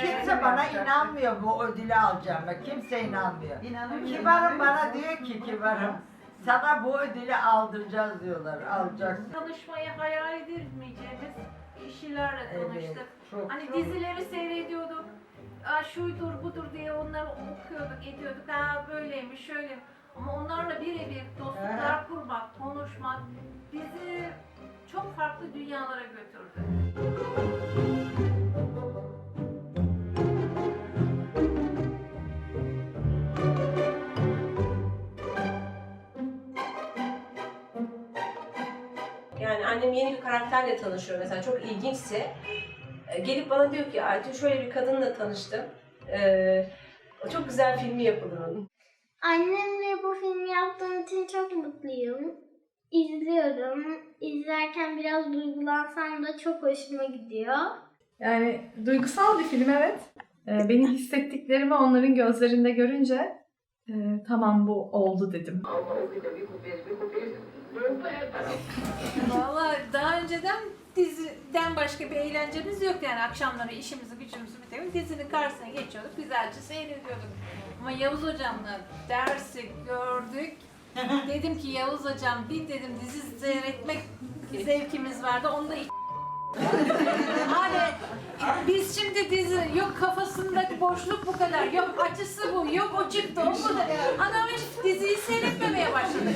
Kimse bana inanmıyor bu ödülü alacağıma. Kimse inanmıyor. İnanamıyorum. Kibarım bana diyor ki kibarım. Sana bu ödülü aldıracağız diyorlar. Alacaksın. Tanışmayı hayal edilmeyeceğimiz kişilerle Evet, tanıştık. çok, Hani çok. dizileri seyrediyorduk. Aa, şuydur budur diye onları okuyorduk, ediyorduk. Ha böyleymiş, şöyle. Ama onlarla birebir dostluklar kurmak, konuşmak bizi çok farklı dünyalara götürdü. Yani annem yeni bir karakterle tanışıyor mesela çok ilginçse e, gelip bana diyor ki Aytun şöyle bir kadınla tanıştım. Ee, çok güzel filmi yapılır onun. Annemle bu filmi yaptığım için çok mutluyum. İzliyorum. İzlerken biraz duygulansam da çok hoşuma gidiyor. Yani duygusal bir film evet. Ee, benim hissettiklerimi onların gözlerinde görünce e, tamam bu oldu dedim. Valla daha önceden diziden başka bir eğlencemiz yok yani akşamları işimizi gücümüzü bitirip dizinin karşısına geçiyorduk güzelce seyrediyorduk. Ama Yavuz hocamla dersi gördük. dedim ki Yavuz hocam bir dedim dizi seyretmek zevkimiz vardı onu da Abi biz şimdi dizi yok kafasındaki boşluk bu kadar yok açısı bu yok o çıktı o bu da. Adam hiç diziyi seyretmemeye başladı.